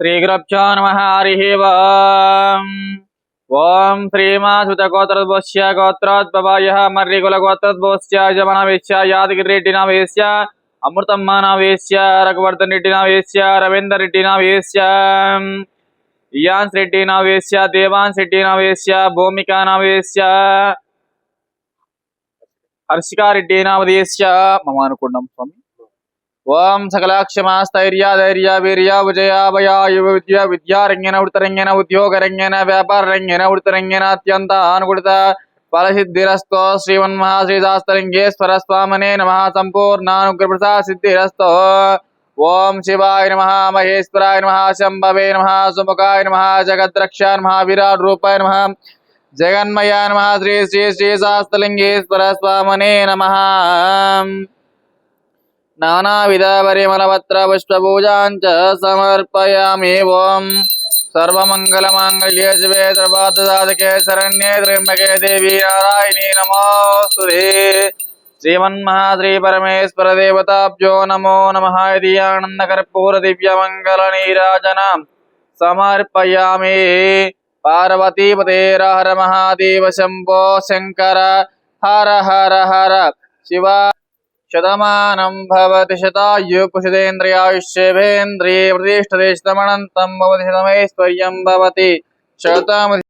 श्रीगुरभ्यो नमः, हरिः ॐ श्रीमासुतगोत्रद्भोष्य गोत्रोद्भवायः मर्रिकुलगोत्रद्भोष्य यमनवेश्य यादगिरिरेड्डिनावेश्य अमृतम् मानावेश्य रघुवर्धन रेड्डिनावेश्य रवीन्द्र रेड्डिनावेश्य इयान् रेड्डिनावेश्य देवान् रेड्डिनावेश्य भूमिकानावेश्य हर्षिका रेड्डिनावदेश्य मम स्वामी। ఓం సకలాక్షమాస్థైర్య ధైర్య వీర్య విజయ భయ యువ విద్య విద్యారంగేన వృతరంగేన ఉద్యోగరంగేన వ్యాపారరంగేన వృతరంగేన అత్యంత అనుకూలిత ఫలసిద్ధిరస్తో శ్రీమన్మహాశ్రీదాస్తలింగేశ్వర స్వామనే నమ సంపూర్ణానుగ్రహ సిద్ధిరస్తో ఓం శివాయ నమ మహేశ్వరాయ నమ శంభవే నమ సుముఖాయ నమ జగద్రక్షాయ నమ విరాట్ రూపాయ నమ జగన్మయ నమ శ్రీ శ్రీ శ్రీ శాస్త్రలింగేశ్వర స్వామనే నమ నానావిధ పరిమళపత్ర పుష్పూజాంచ సమర్పయామి ఓం సర్వమంగళమాంగళ్యే శివే సర్వార్థసాధకే శరణ్యే త్ర్యంబకే దేవి నారాయణీ నమోస్తుతే శ్రీమన్మహాశ్రీ పరమేశ్వర దేవతాభ్యో నమో నమ ఇది ఆనందకర్పూర దివ్యమంగళ నీరాజనం సమర్పయామి పార్వతీపతేర హర మహాదేవ శంభో శతమానం భవతి శతాయు పుషితేంద్రియాయుష్యేంద్రియ ప్రతిష్టతే శతమనంతం భవతి శతమైశ్వర్యం భవతి శతమతి